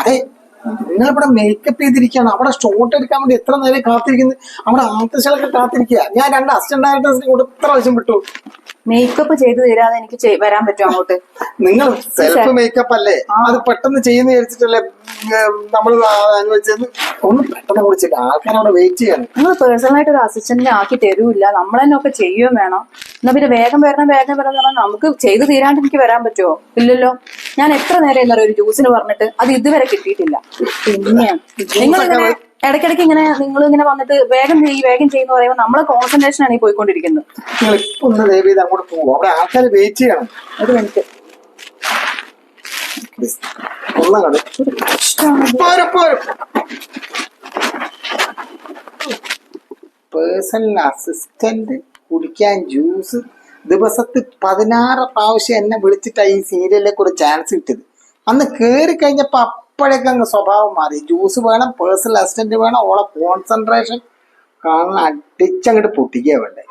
അതെ നിങ്ങൾ ഇവിടെ മേക്കപ്പ് ചെയ്തിരിക്കുകയാണ്. അവിടെ ഷോട്ട് എടുക്കാൻ വേണ്ടി എത്ര നേരം കാത്തിരിക്കുന്നു? അവിടെ ആർട്ടിസ്റ്റുകളൊക്കെ കാത്തിരിക്കുക. ഞാൻ രണ്ട് അസിസ്റ്റന്റ് ഡയറക്ടേഴ്സിനെ കൂടെ എത്ര ആവശ്യം വിട്ടു. മേക്കപ്പ് ചെയ്ത് തരാതെ എനിക്ക് വരാൻ പറ്റും അങ്ങോട്ട്? നിങ്ങൾ സെൽഫ് മേക്കപ്പ് അല്ലേ? അത് പെട്ടെന്ന് ചെയ്യുന്ന വിചാരിച്ചിട്ടല്ലേ നമ്മൾ അനുവദിച്ചത് ഒന്ന് പെട്ടെന്ന് കുടിച്ചിട്ട് ആൾക്കാരവിടെ വെയിറ്റ് ചെയ്യണം. നിങ്ങൾ പേഴ്സണലായിട്ട് ഒരു അസിസ്റ്റന്റിനെ ആക്കി തരൂല്ല. നമ്മൾ തന്നെ ഒക്കെ ചെയ്യുകയും വേണം. എന്നാ പിന്നെ വേഗം വരണം വേഗം വരണം എന്ന് പറഞ്ഞാൽ നമുക്ക് ചെയ്ത് തീരാണ്ട് എനിക്ക് വരാൻ പറ്റുമോ? ഇല്ലല്ലോ. ഞാൻ എത്ര നേരം ഒരു ജ്യൂസിന് പറഞ്ഞിട്ട് അത് ഇതുവരെ കിട്ടിയിട്ടില്ല. പിന്നെയാണ് നിങ്ങൾ ഇങ്ങനെ ഇടയ്ക്കിടയ്ക്ക് ഇങ്ങനെ നിങ്ങൾ ഇങ്ങനെ വന്നിട്ട് വേഗം ചെയ്യ് വേഗം ചെയ്യുന്ന പറയുമ്പോൾ നമ്മളെ കോൺസെൻട്രേഷൻ ആണ് ഈ പോയിക്കൊണ്ടിരിക്കുന്നത്. നിങ്ങൾ ഇപ്പൊ ഒന്ന് ദയവ് ചെയ്ത് അങ്ങോട്ട് പോകും അവിടെ ആൾക്കാർ വെയിറ്റ് ചെയ്യണം. ഒരു മിനിറ്റ് പേഴ്സണൽ അസിസ്റ്റന്റ് കുടിക്കാൻ ജ്യൂസ് ദിവസത്തിൽ പതിനാറ് പ്രാവശ്യം എന്നെ വിളിച്ചിട്ടാണ് ഈ സീരിയലിലേക്ക് ഒരു ചാൻസ് കിട്ടിയത്. അന്ന് കയറി കഴിഞ്ഞപ്പോൾ അപ്പോഴേക്കും അങ്ങ് സ്വഭാവം മാറി. ജ്യൂസ് വേണം പേഴ്സണൽ അസിസ്റ്റന്റ് വേണം ഓളെ കോൺസെൻട്രേഷൻ കാരണം അടിച്ചങ്ങോട്ട് പൊട്ടിക്കുക വേണ്ടേ.